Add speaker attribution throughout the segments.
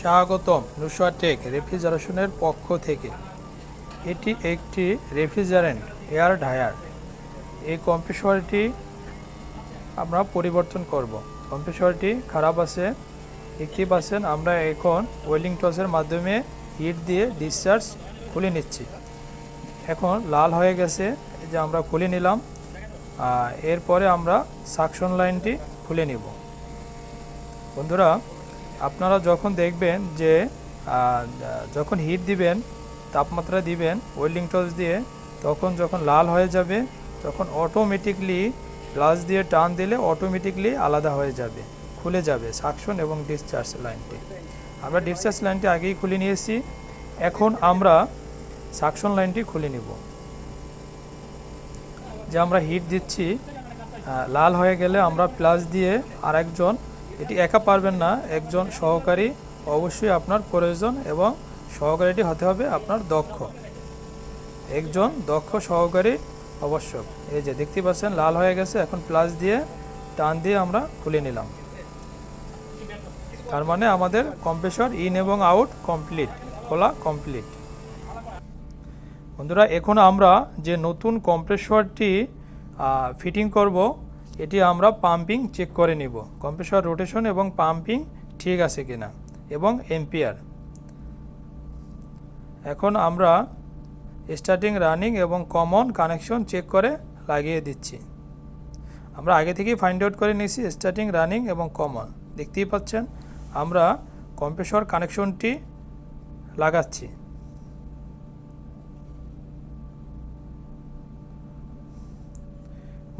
Speaker 1: স্বাগতম নুসোয়াটেক রেফ্রিজারেশনের পক্ষ থেকে। এটি একটি রেফ্রিজারেন্ট এয়ার ড্রায়ার। এই কম্প্রেসরটি আমরা পরিবর্তন করব। কম্প্রেসরটি খারাপ আছে দেখতেই পাচ্ছেন আমরা এখন ওয়েলিং টসের মাধ্যমে হিট দিয়ে ডিসচার্জ খুলে নিচ্ছি। এখন লাল হয়ে গেছে যে আমরা খুলে নিলাম। এরপরে আমরা সাকশন লাইনটি খুলে নিব। বন্ধুরা আপনারা যখন দেখবেন যে যখন হিট দিবেন, তাপমাত্রা দিবেন ওয়েল্ডিং টস দিয়ে, তখন যখন লাল হয়ে যাবে, তখন অটোমেটিকলি গ্লাস দিয়ে টান দিলে অটোমেটিকলি আলাদা হয়ে যাবে, খুলে যাবে সাকশন এবং ডিসচার্জ লাইনটি আমরা ডিসচার্জ লাইনটি আগেই খুলে নিয়েছি, এখন আমরা সাকশন লাইনটি খুলে নিব। যে আমরা হিট দিচ্ছি লাল হয়ে গেলে আমরা প্লাস দিয়ে আরেকজন এটি একা পারবেন না, একজন সহকারী অবশ্যই আপনার প্রয়োজন এবং সহকারীটি হতে হবে আপনার দক্ষ। একজন দক্ষ সহকারী আবশ্যক। এই যে দেখতে পাচ্ছেন, লাল হয়ে গেছে, এখন প্লাস দিয়ে, টান দিয়ে আমরা খুলে নিলাম। তার মানে আমাদের কম্প্রেসর ইন এবং আউট কমপ্লিট খোলা কমপ্লিট বন্ধুরা, এখন আমরা যে নতুন কম্প্রেসরটি ফিটিং করব এটি আমরা পাম্পিং চেক করে নিব। কম্প্রেসর রোটেশন এবং পাম্পিং ঠিক আছে কিনা এবং এম্পিয়ার এখন আমরা স্টার্টিং রানিং এবং কমন কানেকশন চেক করে লাগিয়ে দিচ্ছি। আমরা আগে থেকেই ফাইন্ড আউট করে নিয়েছি স্টার্টিং রানিং এবং কমন দেখতেই পাচ্ছেন, আমরা কম্প্রেসর কানেকশনটি লাগাচ্ছি।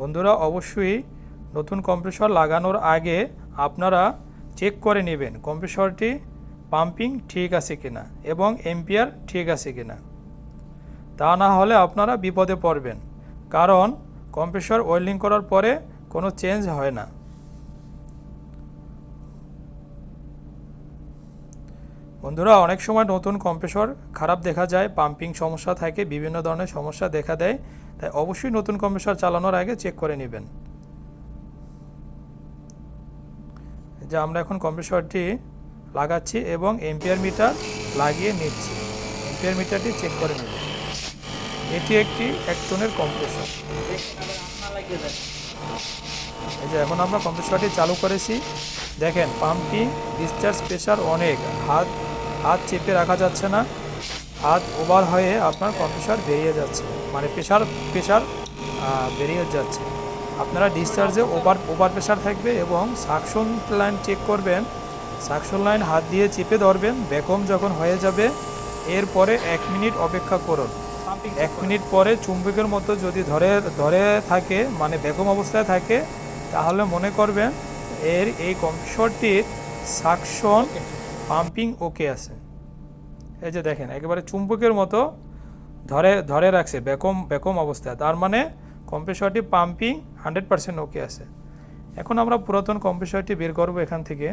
Speaker 1: বন্ধুরা, অবশ্যই নতুন কম্প্রেসর লাগানোর আগে আপনারা চেক করে নেবেন কম্প্রেসরটি পাম্পিং ঠিক আছে কিনা এবং এম্পিয়ার ঠিক আছে কিনা। তা না হলে আপনারা বিপদে পড়বেন, কারণ কম্প্রেসর ওয়েল্ডিং করার পরে কোনো চেঞ্জ হয় না। বন্ধুরা, অনেক সময় নতুন কম্প্রেসর খারাপ দেখা যায় পাম্পিং সমস্যা থাকে, বিভিন্ন ধরনের সমস্যা দেখা দেয়, তাই অবশ্যই নতুন কম্প্রেসর চালানোর আগে চেক করে নেবেন। যে আমরা এখন কম্প্রেসরটি লাগাচ্ছি এবং এম্পিয়ার মিটার লাগিয়ে নিচ্ছি। এম্পিয়ার মিটারটি চেক করে নেব এটি একটি এক টনের কম্প্রেসর এই যে এখন আমরা কম্প্রেসরটি চালু করেছি। দেখেন পাম্পিং ডিসচার্জ প্রেশার অনেক, হাত হাত চেপে রাখা যাচ্ছে না। হাত ওভার হয়ে আপনার কম্প্রেসর বেরিয়ে যাচ্ছে। মানে প্রেশার প্রেশার বেরিয়ে যাচ্ছে। আপনারা ডিসচার্জে ওভার ওভার প্রেশার থাকবে এবং সাকশন লাইন চেক করবেন। সাকশন লাইন হাত দিয়ে চেপে ধরবেন। বেকম যখন হয়ে যাবে এরপরে এক মিনিট অপেক্ষা করুন। এক মিনিট পরে চুম্বকের মতো যদি ধরে ধরে থাকে মানে বেকম অবস্থায় থাকে তাহলে মনে করবেন এর এই কম্প্রেসরটির সাকশন পাম্পিং ওকে আছে। এই যে দেখেন, একেবারে চুম্বকের মতো ধরে ধরে রাখছে বেকম বেকম অবস্থায়। তার মানে কম্প্রেসরটি পাম্পিং হান্ড্রেড পার্সেন্ট ওকে আছে। এখন আমরা পুরাতন কম্প্রেসরটি বের করব এখান থেকে।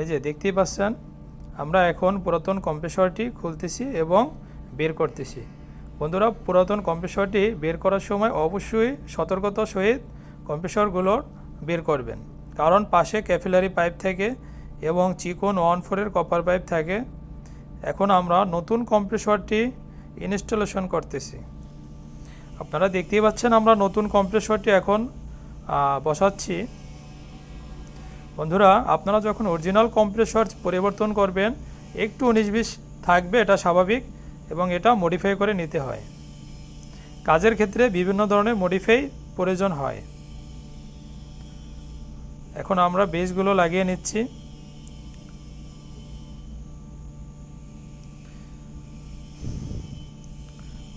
Speaker 1: এই যে দেখতেই পাচ্ছেন, আমরা এখন পুরাতন কম্প্রেসরটি খুলতেছি এবং বের করতেছি। বন্ধুরা, পুরাতন কম্প্রেসরটি বের করার সময় অবশ্যই সতর্কতা সহিত কম্প্রেসরগুলোর বের করবেন। কারণ পাশে ক্যাপিলারি পাইপ থাকে এবং চিকন ওয়ান ফোরের কপার পাইপ থাকে এখন আমরা নতুন কম্প্রেসরটি ইনস্টলেশন করতেছি। আপনারা দেখতেই পাচ্ছেন আমরা নতুন কম্প্রেসরটি এখন বসাচ্ছি। বন্ধুরা, আপনারা যখন অরিজিনাল কম্প্রেসর পরিবর্তন করবেন, একটু উনিশ বিশ থাকবে, এটা স্বাভাবিক। এবং এটা মডিফাই করে নিতে হয়। কাজের ক্ষেত্রে বিভিন্ন ধরনের মডিফাই প্রয়োজন হয়। এখন আমরা বেসগুলো লাগিয়ে নিচ্ছি।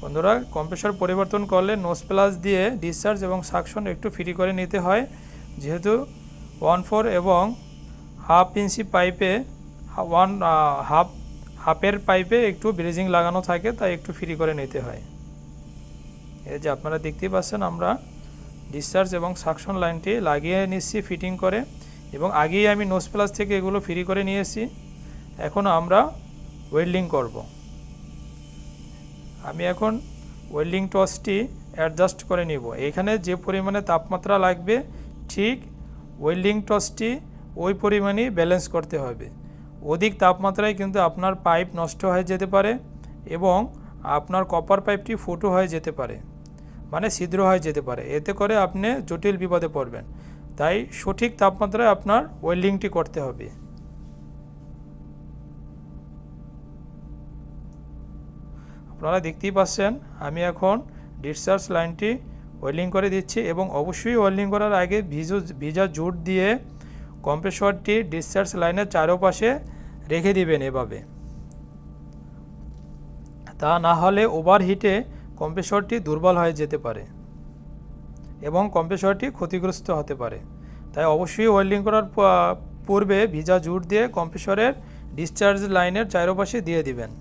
Speaker 1: বন্ধুরা কম্প্রেসর পরিবর্তন করলে নোস প্লাস দিয়ে ডিসচার্জ এবং সাকশন একটু ফ্রি করে নিতে হয়। যেহেতু ওয়ান ফোর এবং হাফ ইঞ্চি পাইপে ওয়ান হাফ হাফের পাইপে একটু ব্রিজিং লাগানো থাকে, তাই একটু ফ্রি করে নিতে হয়। এই যে আপনারা দেখতেই পাচ্ছেন, আমরা ডিসচার্জ এবং সাকশন লাইনটি লাগিয়ে নিচ্ছি ফিটিং করে এবং আগেই আমি নোস প্লাস থেকে এগুলো ফ্রি করে নিয়েছি। এখন আমরা ওয়েল্ডিং করব। আমি এখন ওয়েল্ডিং টসটি অ্যাডজাস্ট করে নিব। এখানে যে পরিমাণে তাপমাত্রা লাগবে, ঠিক ওয়েল্ডিং টসটি ওই পরিমাণেই ব্যালেন্স করতে হবে। অধিক তাপমাত্রায় কিন্তু আপনার পাইপ নষ্ট হয়ে যেতে পারে এবং আপনার কপার পাইপটি ফুটো হয়ে যেতে পারে মানে ছিদ্র হয়ে যেতে পারে। এতে করে আপনি জটিল বিপদে পড়বেন। তাই সঠিক তাপমাত্রায় আপনার ওয়েল্ডিংটি করতে হবে। আপনারা দেখতেই পাচ্ছেন, আমি এখন ডিসচার্জ লাইনটি ওয়েল্ডিং করে দিচ্ছি এবং অবশ্যই ওয়েল্ডিং করার আগে ভিজু, ভিজা জুট দিয়ে কম্প্রেসরটি ডিসচার্জ লাইনের চারোপাশে রেখে দিবেন এভাবে। তা না হলে ওভারহিটে কম্প্রেসরটি দুর্বল হয়ে যেতে পারে এবং কম্প্রেসরটি ক্ষতিগ্রস্ত হতে পারে। তাই অবশ্যই ওয়েল্ডিং করার পূর্বে ভিজা জুট দিয়ে কম্প্রেসরের ডিসচার্জ লাইনের চারোপাশে দিয়ে দিবেন।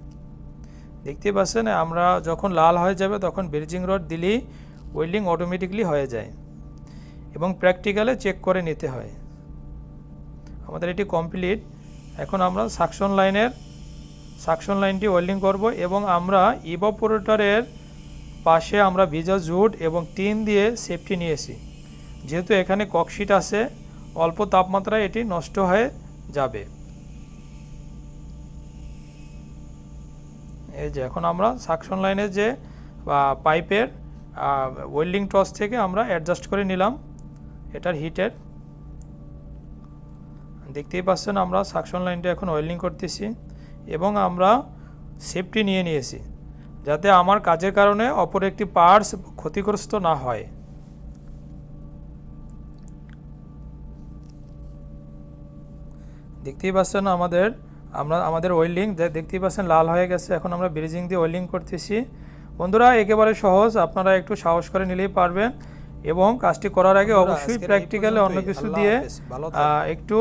Speaker 1: দেখতে পাচ্ছেন, আমরা যখন লাল হয়ে যাবে তখন ব্রিজিং রড দিলেই ওয়েল্ডিং অটোমেটিকলি হয়ে যায় এবং প্র্যাকটিক্যালে চেক করে নিতে হয়। আমাদের এটি কমপ্লিট। এখন আমরা সাকশন লাইনের সাকশন লাইনটি ওয়েল্ডিং করব এবং আমরা ইভাপোরেটরের পাশে আমরা ভিজা জুট এবং টিন দিয়ে সেফটি নিয়েছি। যেহেতু এখানে ককশিট আছে, অল্প তাপমাত্রায় এটি নষ্ট হয়ে যাবে। এই যে এখন আমরা সাকশন লাইনের যে পাইপের ওয়েল্ডিং টস থেকে আমরা অ্যাডজাস্ট করে নিলাম। এটার হিটের দেখতেই পাচ্ছেন আমরা সাকশন লাইনটা এখন ওয়েল্ডিং করতেছি এবং আমরা সেফটি নিয়ে নিয়েছি যাতে আমার কাজের কারণে অপর একটি পার্টস ক্ষতিগ্রস্ত না হয়। দেখতেই পাচ্ছেন আমাদের আমরা আমাদের ওয়েল্ডিং দেখতেই পাচ্ছেন লাল হয়ে গেছে এখন আমরা ব্রিজিং দিয়ে ওয়েল্ডিং করতেছি। বন্ধুরা একেবারে সহজ আপনারা একটু সাহস করে নিলেই পারবেন এবং কাজটি করার আগে অবশ্যই প্র্যাকটিক্যালে অন্য কিছু দিয়ে একটু